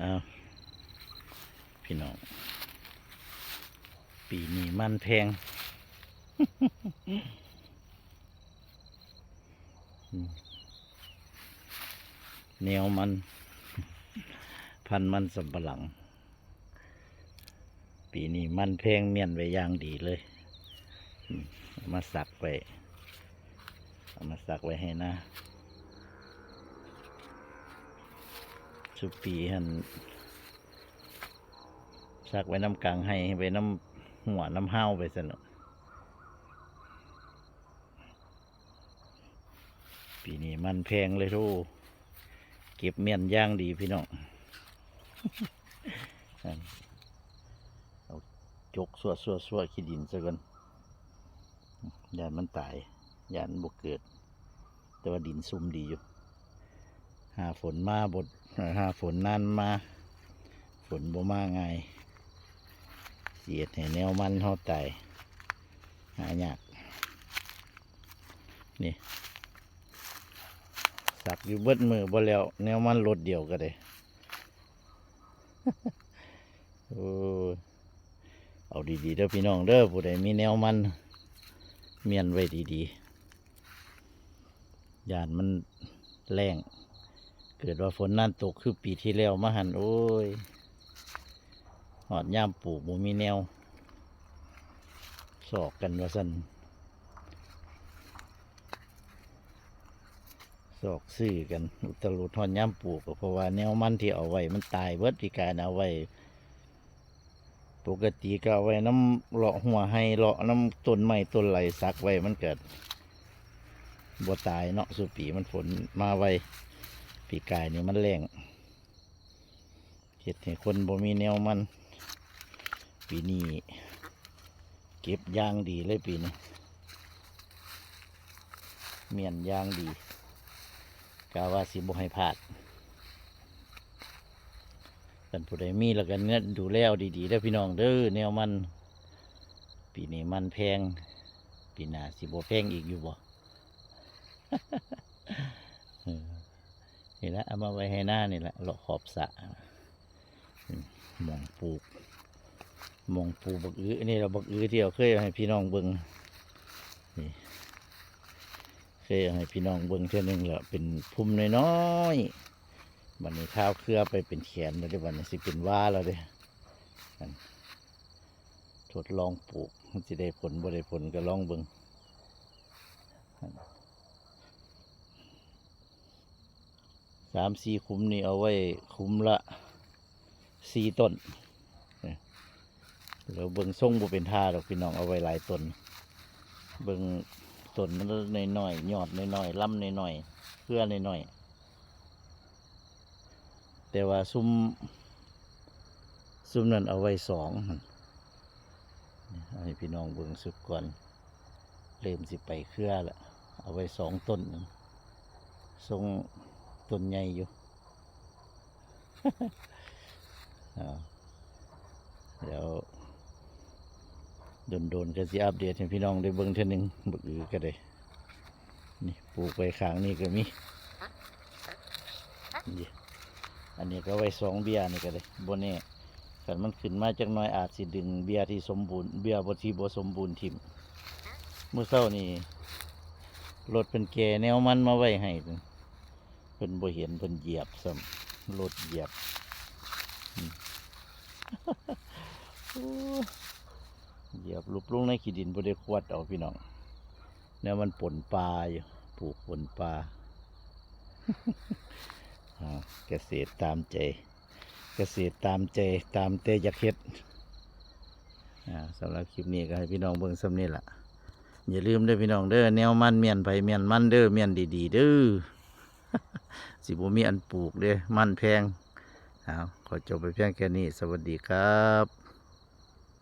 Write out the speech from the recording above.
เอาพี่น้อง ปีนี้มันแพงแนวมัน พันมันสำปะหลัง ปีนี้มันแพงเมียนไว้ย่างดีเลยมเามาสักไว้เอามาสักไว้ให้นะ สุปีหันสักไว้น้ำกลางให้ไว้น้ำหัวน้ำห้าวไปสนุกปีนี้มันแพงเลยทูเก็บเมียนย่างดีพี่น้องเอาจกสัวสัวสัวขี้ดินซะก่อนยานมันตายยานบกเกิด แต่ว่าดินซุ่มดีอยู่ หาฝนมาบดหาฝนนานมา ฝนบ่มาง่ายเสียดแนวมันเขาตหายากนี่สักอยู่เบิดมือบ่แล้ว แนวมันรถเดียวก็ได้โอ้เอาดีๆเด้อพี่น้องเด้อผู้ใดมีแนวมัน เมียนไว้ดีๆยานมันแรง เกิดว่าฝนนั่นตกคือปีที่แล้วมาหันโอ้ยหอดย่ามปลูกบ่มีแนว สอกกันว่าสันสอกซื้อกัน อุตลุดหอดย่ามปลูกก็เพราะว่าแนวมันที่เอาไว้มันตายเบิดพิการเอาไว้ ปกติก็เอาไว้น้ำเลาะหัวให้เลาะน้ำต้นไม้ต้นไหลซักไว้มันเกิดบัวตายเนาะสุปีมันฝนมาไว้ ปีกายนี่มันแรงเห็ดให้คนบ่มีแนวมัน ปีนี้เก็บยางดีเลยปีนี้เมียนยางดีกาว่าสิบ่ให้พลาดกันผู้ใดมีแล้วกันเนี่ยดูแลเอาดีๆเด้อพี่น้องเด้อแนวมัน ปีนี้มันแพง ปีหน้าสิบ่แพงอีกอยู่บ่ นี่แหละเอามาไว้ให้หน้านี่แหละเลาะขอบสะมองปลูกมองปลูกบักอื้อนี่เราบักอื้อที่เราเคยให้พี่น้องเบิงนี่เคยให้พี่น้องเบิ่งเท่านึงแล้วเป็นพุ่มน้อยๆบันนี้ข้าวเครือไปเป็นแขนแล้วเดี๋ยวบันนี้สิเป็นว่าแล้วเด้อันทดลองปลูกมันจะได้ผลบ่ได้ผลก็ลองเบิ่งอัน สามสี่คุ้มนี่เอาไว้คุ้มละสี่ต้นเนี่ยแล้วเบิ่งทรงบ่เป็นท่าดอกพี่น้องเอาไว้หลายต้นเบิ่งต้นมันน้อยๆยอดน้อยๆลำน้อยๆเครือน้อยๆแต่ว่าซุ้มซุ้มนั้นเอาไว้สองเอาให้พี่น้องเบิ่งสุดก่อนเริ่มสิไปเครือละเอาไว้สองต้นนั่นทรง ต้นใหญ่อยู่ เดี๋ยวโดนๆก็สิอัปเดตให้พี่น้องได้เบิ่งเท่านึงบึกอือก็ได้ นี่ปลูกไว้ข้างนี้ก็มีนี่อันนี้ก็ไว้สองเบียร์นี่ก็เลยบนนี้ขันมันขึ้นมาจากหน้อยอาจสิดึงเบียร์ที่สมบูรณ์เบียร์บที่บสมบูรณ์ทิมเมื่อเช้านี่รถเป็นแกแนวมันมาไว้ให้ พิ่นบ่เห็นเพิ่นเหยียบซ้ำรถเหยียบเหยียบลุบลุงในขี้ดินบ่ได้ควดเอาพี่น้องแนวมันปนปลาอยู่ปลูกปนปลาเกษตรตามใจ เกษตรตามใจตามเตยากเฮ็ดสำหรับคลิปนี้ก็ให้พี่น้องเบิ่งสำนี้ล่ะอย่าลืมเด้อพี่น้องเด้อแนวมันเมียนไปเมียนมันเด้อเมียนดีๆเด้อ สิบ่มีอันปลูกเด้มันแพงเอาขอจบไปเพียงแค่นี้ สวัสดีครับ